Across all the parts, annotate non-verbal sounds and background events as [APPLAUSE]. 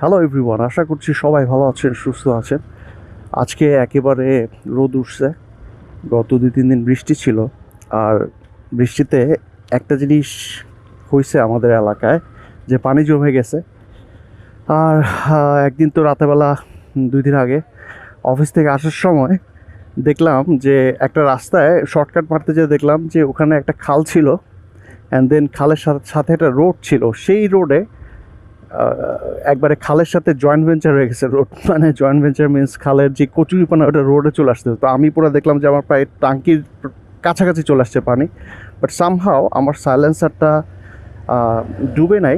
Hello everyone আশা করছি সবাই ভালো আছেন, সুস্থ আছেন। আজকে একেবারে রোদ উঠছে, গত দুই, তিন দিন বৃষ্টি ছিল। আর বৃষ্টিতে একটা জিনিস হয়েছে আমাদের এলাকায়, যে পানি জমে গেছে। আর একদিন তো রাতেবেলা, দুই দিন আগে অফিস থেকে আসার সময় দেখলাম যে একটা রাস্তায় শর্টকাট মারতে যেয়ে দেখলাম যে ওখানে একটা খাল ছিল। অ্যান্ড দেন খালের সাথে সাথে একটা রোড ছিল। সেই রোডে একবারে খালের সাথে জয়েন্ট ভেঞ্চার হয়ে গেছে রোড [LAUGHS] মানে জয়েন্ট ভেঞ্চার মিনস খালের যে কচুরিপানা, ওটা রোডে চলে আসছে তো আমি পুরো দেখলাম যে আমার প্রায় টাঙ্কির কাছাকাছি চলে আসছে পানি। বাট সামহাও আমার সাইলেন্সারটা ডুবে নাই।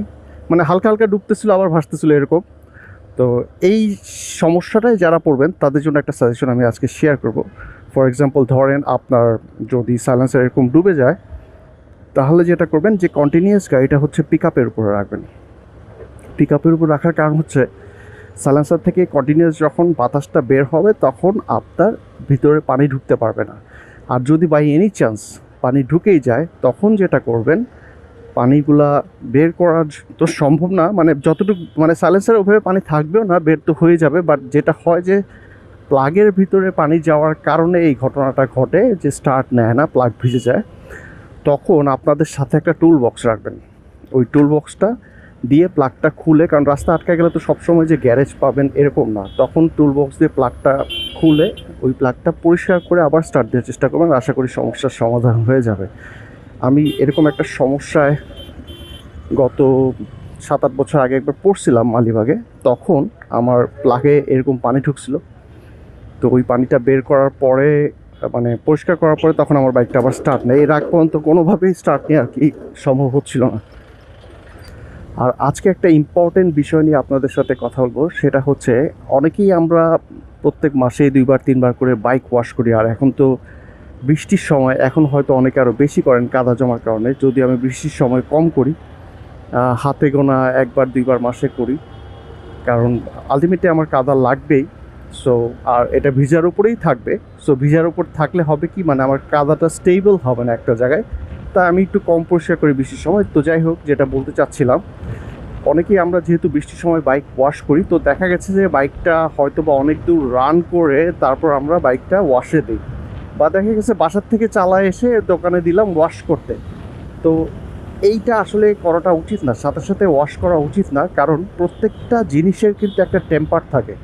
মানে হালকা হালকা ডুবতেছিল, আবার ভাসতেছিল এরকম। তো এই সমস্যাটায় যারা পড়বেন, তাদের জন্য একটা সাজেশন আমি আজকে শেয়ার করব। ফর এক্সাম্পল ধরেন আপনার যদি সাইলেন্সার এরকম ডুবে যায়, তাহলে যেটা করবেন যে কন্টিনিউয়াস গাড়িটা হচ্ছে পিক আপের উপরে রাখবেন। পিক আপের উপর রাখার কারণ হচ্ছে সাইলেন্সার থেকে কন্টিনিউয়াস যখন বাতাসটা বের হবে, তখন আপনার ভিতরে পানি ঢুকতে পারবে না। আর যদি বাই এনি চান্স পানি ঢুকেই যায়, তখন যেটা করবেন, পানিগুলা বের করা তো সম্ভব না। মানে যতটুকু মানে সাইলেন্সার ওভাবে পানি থাকবেও না, বের তো হয়ে যাবে বাট যেটা হয় যে প্লাগের ভিতরে পানি যাওয়ার কারণে এই ঘটনাটা ঘটে, যে স্টার্ট নেয় না প্লাগ ভিজে যায়, তখন আপনাদের সাথে একটা টুল বক্স রাখবেন। ওই টুল বক্সটা দিয়ে প্লাগটা খুলে, কারণ রাস্তা আটকে গেলে তো সবসময় যে গ্যারেজ পাবেন এরকম না। তখন টুল বক্স দিয়ে প্লাগটা খুলে, ওই প্লাগটা পরিষ্কার করে আবার স্টার্ট দেওয়ার চেষ্টা করবেন। আশা করি সমস্যার সমাধান হয়ে যাবে। আমি এরকম একটা সমস্যায় গত সাত আট বছর আগে একবার পড়ছিলাম মালিবাগে তখন আমার প্লাগে এরকম পানি ঢুকছিল। তো ওই পানিটা বের করার পরে মানে পরিষ্কার করার পরে তখন আমার বাইকটা আবার স্টার্ট নেই এর আগ পর্যন্ত কোনোভাবেই স্টার্ট নেই আর কি সম্ভব হচ্ছিল না। আর আজকে একটা ইম্পর্টেন্ট বিষয় নিয়ে আপনাদের সাথে কথা বলব, সেটা হচ্ছে অনেকেই আমরা প্রত্যেক মাসে দুইবার, তিনবার করে বাইক ওয়াশ করি, আর এখন তো বৃষ্টির সময়, এখন হয়তো অনেকে আরও বেশি করেন কাদা জমার কারণে, যদি আমি বৃষ্টির সময় কম করি হাতে গোনা একবার, দুইবার মাসে করি, কারণ আলটিমেটলি আমার কাদা লাগবেই সো আর এটা ভিজার উপরেই থাকবে সো ভিজার উপর থাকলে হবে কি মানে আমার কাদাটা স্টেবল হবে না একটা জায়গায় তা আমি একটু কম পরিষ্কার করি বৃষ্টির সময়। তো যাই হোক, যেটা বলতে চাচ্ছিলাম, অনেকেই আমরা যেহেতু বৃষ্টির সময় বাইক ওয়াশ করি, তো দেখা গেছে যে বাইকটা হয়তো বা অনেক দূর রান করে তারপর আমরা বাইকটা ওয়াশে দিই। বা দেখা গেছে বাসার থেকে চালায় এসে দোকানে দিলাম ওয়াশ করতে। তো এইটা আসলে করাটা উচিত না, সাথে সাথে ওয়াশ করা উচিত না, কারণ প্রত্যেকটা জিনিসের কিন্তু একটা টেম্পার থাকে।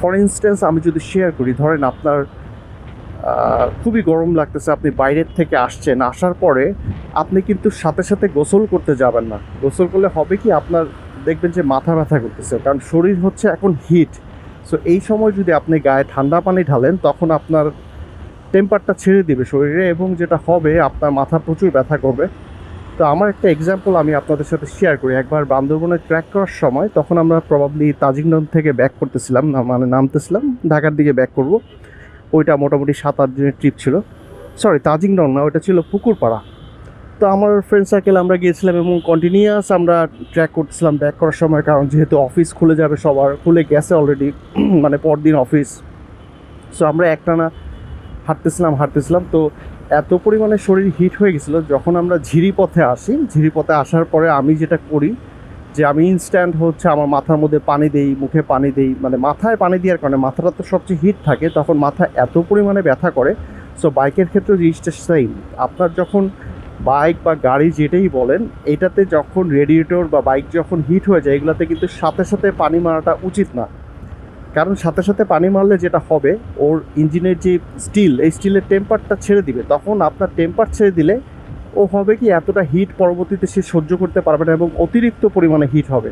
ফর ইনস্ট্যান্স আমি যদি শেয়ার করি, ধরেন আপনার খুবই গরম লাগতেছে, আপনি বাইরের থেকে আসছেন, আসার পরে আপনি কিন্তু সাথে সাথে গোসল করতে যাবেন না। গোসল করলে হবে কি, আপনার দেখবেন যে মাথা ব্যথা করতেছে, কারণ শরীর হচ্ছে এখন হিট সো এই সময় যদি আপনি গায়ে ঠান্ডা পানি ঢালেন, তখন আপনার টেম্পারটা ছেড়ে দিবে শরীরে এবং যেটা হবে, আপনার মাথা প্রচুর ব্যথা করবে। তো আমার একটা এক্সাম্পল আমি আপনাদের সাথে শেয়ার করি। একবার বান্দরবনে ট্র্যাক করার সময়, তখন আমরা প্রবাবলি তাজিংডন থেকে ব্যাক করতেছিলাম মানে নামতেছিলাম, ঢাকার দিকে ব্যাক করব। ওইটা মোটামুটি সাত আট দিনের ট্রিপ ছিল। সরি তাজিংডন না, ওইটা ছিল পুকুরপাড়া। তো আমার ফ্রেন্ড সার্কেল আমরা গিয়েছিলাম এবং কন্টিনিউয়াস আমরা ট্র্যাক করছিলাম ব্যাক করার সময়, কারণ যেহেতু অফিস খুলে যাবে, সবার খুলে গেছে অলরেডি [CLEARS THROAT] মানে পরদিন অফিস সো আমরা একটানা হাঁটতেছিলাম হাঁটতেছিলাম। তো এত পরিমাণে শরীর হিট হয়ে গেছিল, যখন আমরা ঝিরি পথে আসি ঝিরি পথে আসার পরে আমি যেটা করি যে আমি ইনস্ট্যান্ট হচ্ছে আমার মাথার মধ্যে পানি দেই, মুখে পানি দেই মানে মাথায় পানি দেওয়ার কারণে মাথাটা তো সবচেয়ে হিট থাকে, তখন মাথা এত পরিমাণে ব্যথা করে। সো বাইকের ক্ষেত্রে জিনিসটা সেম আপনার যখন বাইক বা গাড়ি যেটাই বলেন, এটাতে যখন রেডিয়েটর বা বাইক যখন হিট হয়ে যায়, এগুলোতে কিন্তু সাথে সাথে পানি মারাটা উচিত না। কারণ সাথে সাথে পানি মারলে যেটা হবে, ওর ইঞ্জিনের যে স্টিল এই স্টিলের টেম্পারটা ছেড়ে দিবে। তখন আপনার টেম্পার ছেড়ে দিলে ও হবে কি এতটা হিট পরবর্তীতে সে সহ্য করতে পারবে না এবং অতিরিক্ত পরিমাণে হিট হবে।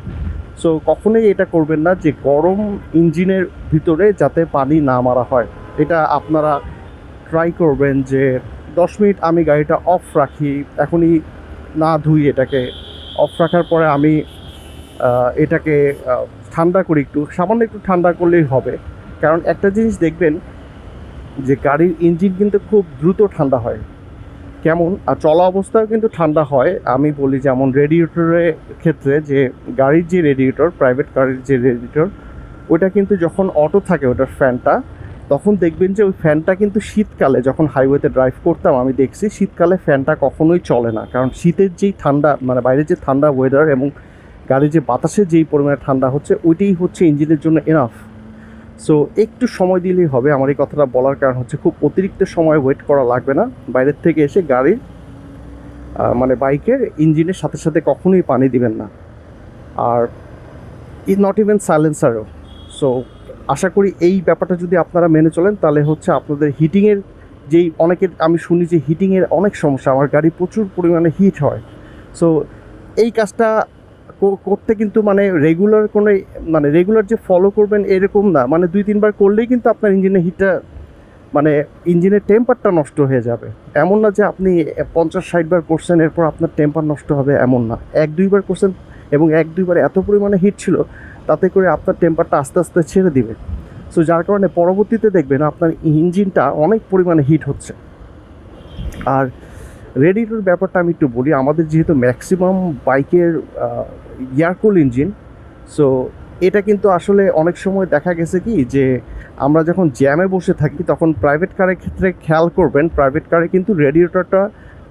সো কখনোই এটা করবেন না যে গরম ইঞ্জিনের ভিতরে যাতে পানি না মারা হয়। এটা আপনারা ট্রাই করবেন যে দশ মিনিট আমি গাড়িটা অফ রাখি, এখনই না ধুই এটাকে। অফ রাখার পরে আমি এটাকে ঠান্ডা করি একটু, সামান্য একটু ঠান্ডা করলেই হবে। কারণ একটা জিনিস দেখবেন যে গাড়ির ইঞ্জিন কিন্তু খুব দ্রুত ঠান্ডা হয়। কেমন আর চলা অবস্থায় কিন্তু ঠান্ডা হয়। আমি বলি যেমন রেডিয়েটরের ক্ষেত্রে যে গাড়ির যে রেডিয়েটর প্রাইভেট গাড়ির যে রেডিয়েটর ওটা কিন্তু যখন অটো থাকে ওটার ফ্যানটা তখন দেখবেন যে ওই ফ্যানটা কিন্তু শীতকালে যখন হাইওয়েতে ড্রাইভ করতাম, আমি দেখছি শীতকালে ফ্যানটা কখনোই চলে না। কারণ শীতের যেই ঠান্ডা মানে বাইরের যে ঠান্ডা ওয়েদার এবং গাড়ির যে বাতাসে যেই পরিমাণে ঠান্ডা হচ্ছে, ওইটাই হচ্ছে ইঞ্জিনের জন্য এনাফ সো একটু সময় দিলেই হবে। আমার এই কথাটা বলার কারণ হচ্ছে খুব অতিরিক্ত সময় ওয়েট করা লাগবে না। বাইরের থেকে এসে গাড়ির মানে বাইকের ইঞ্জিনের সাথে সাথে কখনোই পানি দিবেন না। আর ইজ নট ইভেন সাইলেন্সারও সো আশা করি এই ব্যাপারটা যদি আপনারা মেনে চলেন, তাহলে হচ্ছে আপনাদের হিটিংয়ের যেই, অনেকের, আমি শুনি যে হিটিংয়ের অনেক সমস্যা। আমার গাড়ি প্রচুর পরিমাণে হিট হয়। সো এই কাজটা করতে কিন্তু মানে রেগুলার কোনো মানে রেগুলার যে ফলো করবেন এরকম না। মানে দুই, তিনবার করলেই কিন্তু আপনার ইঞ্জিনের হিটটা মানে ইঞ্জিনের টেম্পারটা নষ্ট হয়ে যাবে। এমন না যে আপনি পঞ্চাশ ষাটবার করছেন, এরপর আপনার টেম্পার নষ্ট হবে এমন না। এক দুইবার করছেন এবং এক দুইবার এত পরিমাণে হিট ছিল, তাতে করে আপনার টেম্পারটা আস্তে আস্তে ছেড়ে দিবে। সো যার কারণে পরবর্তীতে দেখবেন আপনার ইঞ্জিনটা অনেক পরিমাণে হিট হচ্ছে। আর রেডিটোর ব্যাপারটা আমি একটু বলি, আমাদের যেহেতু ম্যাক্সিমাম বাইকের এয়ারকুল ইঞ্জিন সো এটা কিন্তু আসলে অনেক সময় দেখা গেছে কি যে আমরা যখন জ্যামে বসে থাকি, তখন প্রাইভেট কারের ক্ষেত্রে খেয়াল করবেন প্রাইভেট কারে কিন্তু রেডিয়েটরটা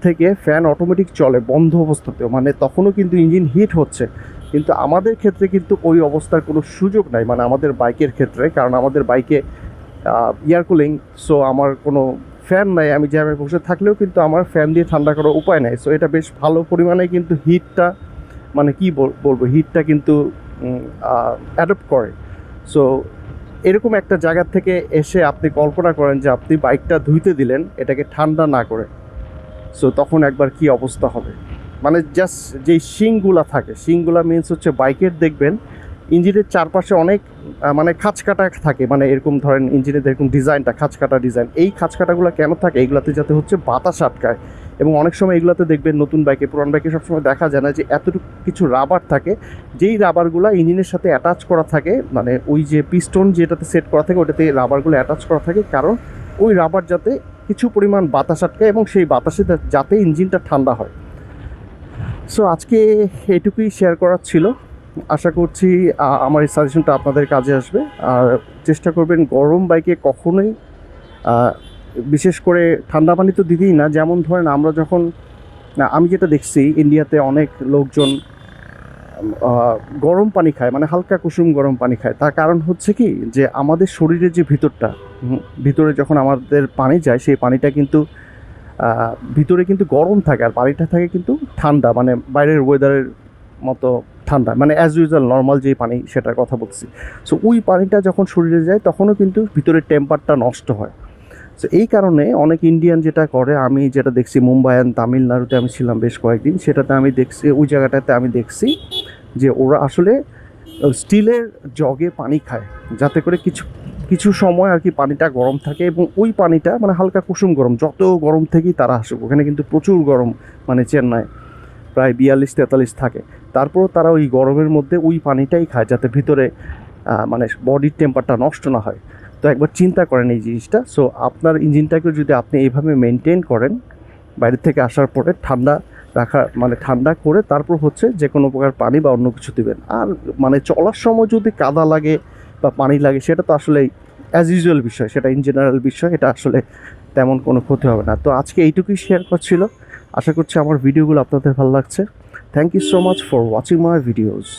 থেকে ফ্যান অটোমেটিক চলে বন্ধ অবস্থাতেও। মানে তখনও কিন্তু ইঞ্জিন হিট হচ্ছে। কিন্তু আমাদের ক্ষেত্রে কিন্তু ওই অবস্থার কোনো সুযোগ নাই মানে আমাদের বাইকের ক্ষেত্রে, কারণ আমাদের বাইকে এয়ার কুলিং সো আমার কোনো ফ্যান নাই। আমি জ্যামে বসে থাকলেও কিন্তু আমার ফ্যান দিয়ে ঠান্ডা করার উপায় নাই। সো এটা বেশ ভালো পরিমাণে কিন্তু হিটটা মানে কি বল- বলব হিটটা কিন্তু অ্যাডপ্ট করে। সো এরকম একটা জায়গা থেকে এসে আপনি কল্পনা করেন যে আপনি বাইকটা ধুইতে দিলেন, এটাকে ঠান্ডা না করে। সো তখন একবার কি অবস্থা হবে? মানে জাস্ট যেই শিংগুলা থাকে, শিংগুলা মিনস হচ্ছে বাইকের দেখবেন, ইঞ্জিনের চারপাশে অনেক মানে খাঁচ কাটা থাকে। মানে এরকম ধরেন ইঞ্জিনের এরকম ডিজাইনটা খাঁচ কাটা ডিজাইন এই খাঁচ কাটাগুলো কেন থাকে? এগুলাতে যাতে হচ্ছে বাতাস আটকায়। এবং অনেক সময় এগুলাতে দেখবেন নতুন বাইকে, পুরান বাইকে সবসময় দেখা যায় না যে এতটুকু কিছু রাবার থাকে। যেই রাবারগুলো ইঞ্জিনের সাথে অ্যাটাচ করা থাকে মানে ওই যে পিস্টন যেটাতে সেট করা থাকে, ওটাতে রাবারগুলো অ্যাটাচ করা থাকে। কারণ ওই রাবার যাতে কিছু পরিমাণ বাতাস আটকায় এবং সেই বাতাসে যাতে ইঞ্জিনটা ঠান্ডা হয়। সো আজকে এটুকুই শেয়ার করার ছিল। আশা করছি আমার এই সাজেশনটা আপনাদের কাজে আসবে। আর চেষ্টা করবেন গরম বাইকে কখনোই বিশেষ করে ঠান্ডা পানি তো দিতেই না, যেমন ধরেন আমরা যখন আমি যেটা দেখছি ইন্ডিয়াতে অনেক লোকজন গরম পানি খায় মানে হালকা কুসুম গরম পানি খায়। তার কারণ হচ্ছে কি, যে আমাদের শরীরের যে ভিতরটা ভিতরে যখন আমাদের পানি যায়, সেই পানিটা কিন্তু ভিতরে কিন্তু গরম থাকে, আর পানিটা থাকে কিন্তু ঠান্ডা মানে বাইরের ওয়েদারের মতো ঠান্ডা মানে অ্যাজ ইউজুয়াল নর্মাল যে পানি, সেটার কথা বলছি। সো ওই পানিটা যখন শরীরে যায়, তখনও কিন্তু ভিতরের টেম্পারটা নষ্ট হয়। সো এই কারণে অনেক ইন্ডিয়ান যেটা করে, আমি যেটা দেখছি মুম্বাই অ্যান্ড তামিলনাড়ুতে আমি ছিলাম বেশ কয়েকদিন, সেটাতে আমি দেখছি, ওই জায়গাটাতে আমি দেখছি যে ওরা আসলে স্টিলের জগে পানি খায়, যাতে করে কিছু কিছু সময় আর কি পানিটা গরম থাকে এবং ওই পানিটা মানে হালকা কুসুম গরম, যত গরম থেকেই তারা আসুক, ওখানে কিন্তু প্রচুর গরম মানে চেন্নাই প্রায় বিয়াল্লিশ, তেতাল্লিশ থাকে। তারপর তারা ওই গরমের মধ্যে ওই পানিটাই খায়, যাতে ভিতরে মানে বডির টেম্পারটা নষ্ট না হয়। তো একবার চিন্তা করেন এই জিনিসটা। সো আপনার ইঞ্জিনটাকে যদি আপনি এইভাবে মেনটেন করেন বাইরে থেকে আসার পরে ঠান্ডা রাখা মানে ঠান্ডা করে তারপর হচ্ছে যে কোনো প্রকার পানি বা অন্য কিছু দেবেন। আর মানে চলার সময় যদি কাদা লাগে বা পানি লাগে, সেটা তো আসলে অ্যাজ ইউজুয়াল বিষয়, সেটা ইন জেনারেল বিষয়, এটা আসলে তেমন কোনো ক্ষতি হবে না। তো আজকে এইটুকুই শেয়ার করছিল আশা করছি আমার ভিডিওগুলো আপনাদের ভালো লাগছে। Thank you so much for watching my videos